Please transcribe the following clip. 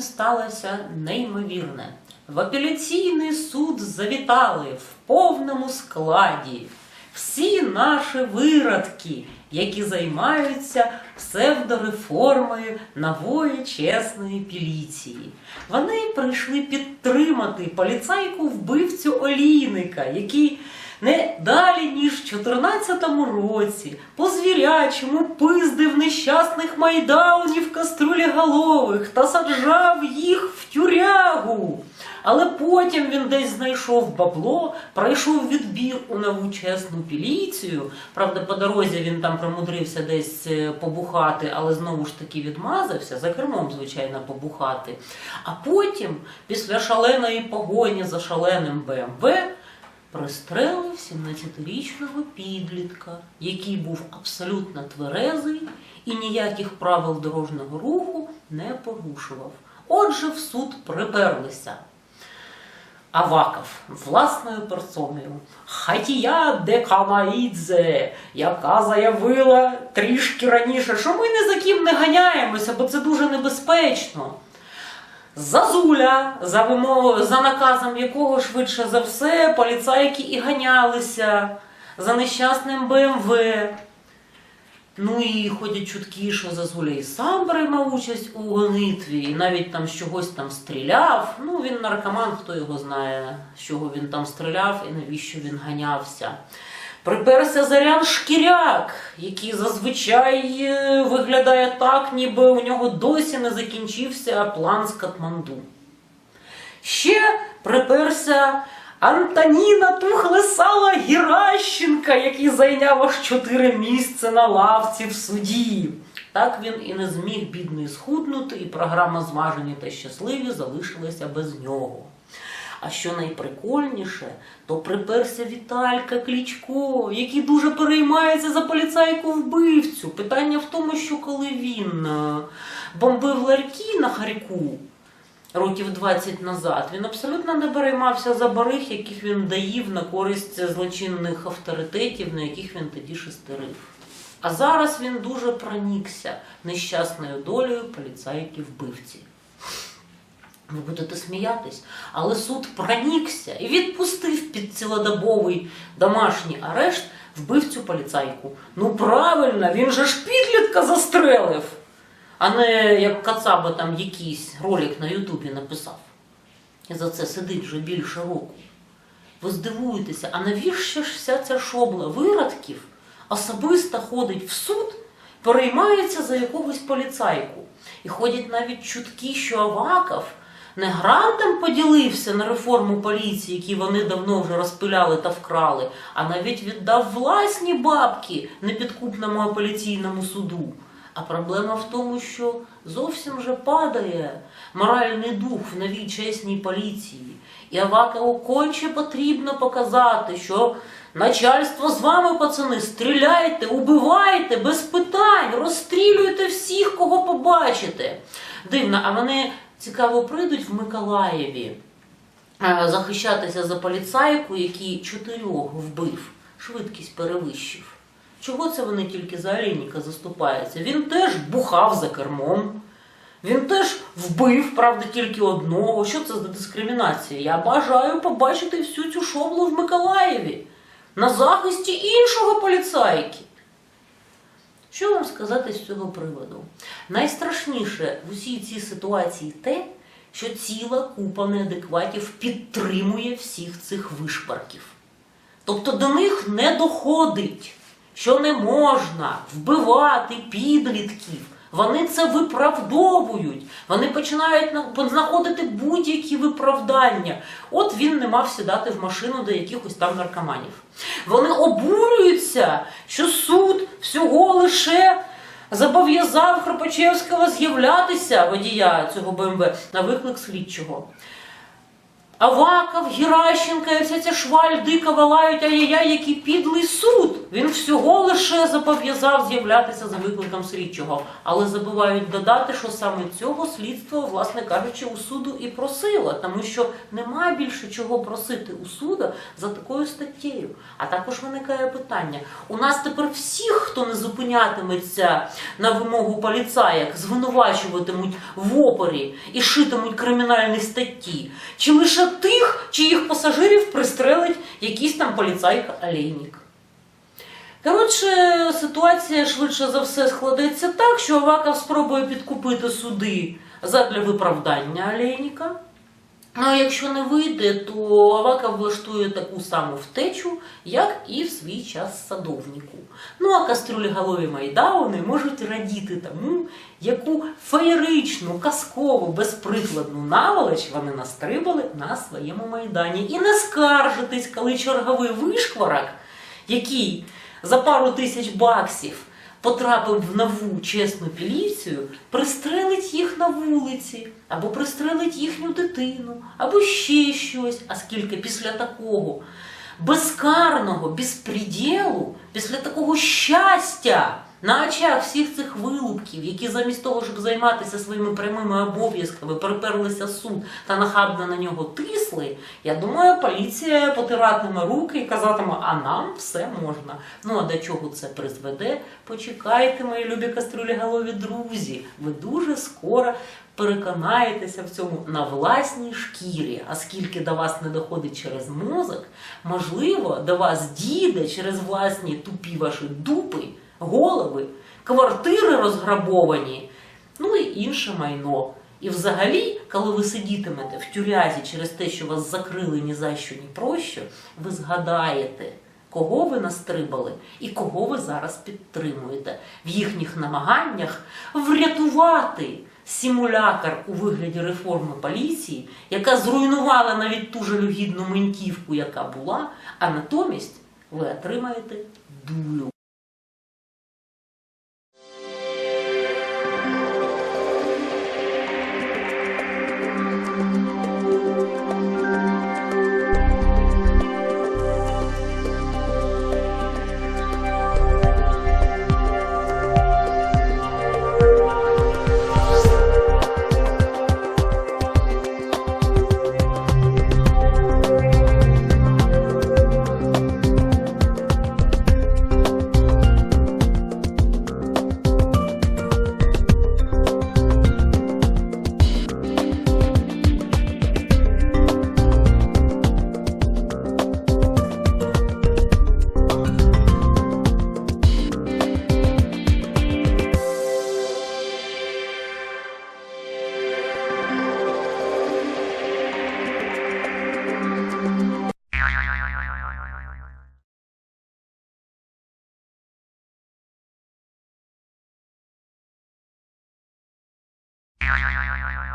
сталося неймовірне. В апеляційний суд завітали в повному складі всі наші виродки, які займаються псевдореформою нової чесної поліції. Вони прийшли підтримати поліцайку вбивцю Олійника, який не далі ніж в 14-му році по звірячому пиздив нещасних майдаунів каструлеголових та саджав їх в тюрягу. Але потім він десь знайшов бабло, пройшов відбір у нову чесну поліцію. Правда, по дорозі він там примудрився десь е, побухати, але знову ж таки відмазався, за кермом, звичайно, побухати. А потім, після шаленої погоні за шаленим БМВ, пристрелив 17-річного підлітка, який був абсолютно тверезий і ніяких правил дорожнього руху не порушував. Отже, в суд приперлися. Аваков власною персоною Хатія Деканаїдзе, яка заявила трішки раніше, що ми ні за ким не ганяємося, бо це дуже небезпечно. Зазуля, за вимовою, за наказом якого швидше за все поліцайки і ганялися за нещасним БМВ. Ну і ходять чутки, що Зазуля і сам приймав участь у гонитві, і навіть там з чогось там стріляв. Ну, він наркоман, хто його знає, з чого він там стріляв і навіщо він ганявся. Приперся Зарян Шкіряк, який зазвичай е, виглядає так, ніби у нього досі не закінчився план з Катманду. Ще приперся Антоніна Тухлесала Геращенка, який зайняв аж чотири місця на лавці в суді. Так він і не зміг бідний схуднути, і програма Зважені та щасливі залишилася без нього. А що найприкольніше, то приперся Віталька Клічко, який дуже переймається за поліцайку вбивцю. Питання в тому, що коли він е, бомбив ларьки на Харьку років 20 назад, він абсолютно не переймався за бариг, яких він даїв на користь злочинних авторитетів, на яких він тоді шестерив. А зараз він дуже пронікся нещасною долею поліцайки вбивці. Ви будете сміятись, але суд пронікся і відпустив під цілодобовий домашній арешт вбивцю поліцайку. Ну правильно, він же ж підлітка застрелив, а не як Кацаба там якийсь ролик на Ютубі написав. І за це сидить вже більше року. Ви здивуєтеся, а навіщо ж вся ця шобла виродків особисто ходить в суд, переймається за якогось поліцайку. І ходять навіть чутки, що Аваков не грантом поділився на реформу поліції, які вони давно вже розпиляли та вкрали, а навіть віддав власні бабки непідкупному апеляційному суду. А проблема в тому, що зовсім вже падає моральний дух в новій чесній поліції. І Авакову конче потрібно показати, що начальство з вами, пацани, стріляйте, убивайте без питань, розстрілюйте всіх, кого побачите. Дивно, а вони цікаво прийдуть в Миколаєві е, захищатися за поліцайку, який чотирьох вбив, швидкість перевищив. Чого це вони тільки за Олейника заступаються? Він теж бухав за кермом. Він теж вбив, правда, тільки одного. Що це за дискримінація? Я бажаю побачити всю цю шоблу в Миколаєві на захисті іншого поліцайки. Що вам сказати з цього приводу? Найстрашніше в усій цій ситуації те, що ціла купа неадекватів підтримує всіх цих вишпарків. Тобто до них не доходить, що не можна вбивати підлітків. Вони це виправдовують. Вони починають знаходити будь-які виправдання. От він не мав сідати в машину до якихось там наркоманів. Вони обурюються, що суд всього лише зобов'язав Хропачевського з'являтися водія цього БМВ на виклик слідчого. Аваков, Геращенка і вся ця шваль дико валають, ай-яй-яй, який підлий суд. Він всього лише зобов'язав з'являтися за викликом слідчого. Але забувають додати, що саме цього слідство, власне кажучи, у суду і просило, тому що немає більше чого просити у суда за такою статтєю. А також виникає питання: у нас тепер всіх, хто не зупинятиметься на вимогу поліцаyak, звинувачуватимуть в опорі і шитимуть кримінальні статті, чи лише тих, чиїх пасажирів пристрелить якийсь там поліцайка олійник Коротше, ситуація швидше за все складеться так, що Аваков спробує підкупити суди задля виправдання олейника. Ну, а якщо не вийде, то Аваков влаштує таку саму втечу, як і в свій час садовнику. Ну а кастрюлеголові майдауни можуть радіти тому, яку феєричну, казкову, безприкладну наволоч вони настрибали на своєму майдані. І не скаржитись, коли черговий вишкварок, який за пару тисяч баксів потрапив в нову чесну поліцію, пристрелить їх на вулиці, або пристрелить їхню дитину, або ще щось. А скільки після такого безкарного безпреділу, після такого щастя на очах всіх цих вилупків, які замість того, щоб займатися своїми прямими обов'язками, приперлися суд та нахабно на нього тисли, я думаю, поліція потиратиме руки і казатиме, а нам все можна. Ну а до чого це призведе? Почекайте, мої любі кастрюлі друзі. Ви дуже скоро переконаєтеся в цьому на власній шкірі, а скільки до вас не доходить через мозок, можливо, до вас дійде через власні тупі ваші дупи, голови, квартири розграбовані, ну і інше майно. І взагалі, коли ви сидітимете в тюрязі через те, що вас закрили ні за що, ні про що, ви згадаєте, кого ви настрибали і кого ви зараз підтримуєте в їхніх намаганнях врятувати симулятор у вигляді реформи поліції, яка зруйнувала навіть ту жалюгідну ментівку, яка була, а натомість ви отримаєте дулю. Yeah.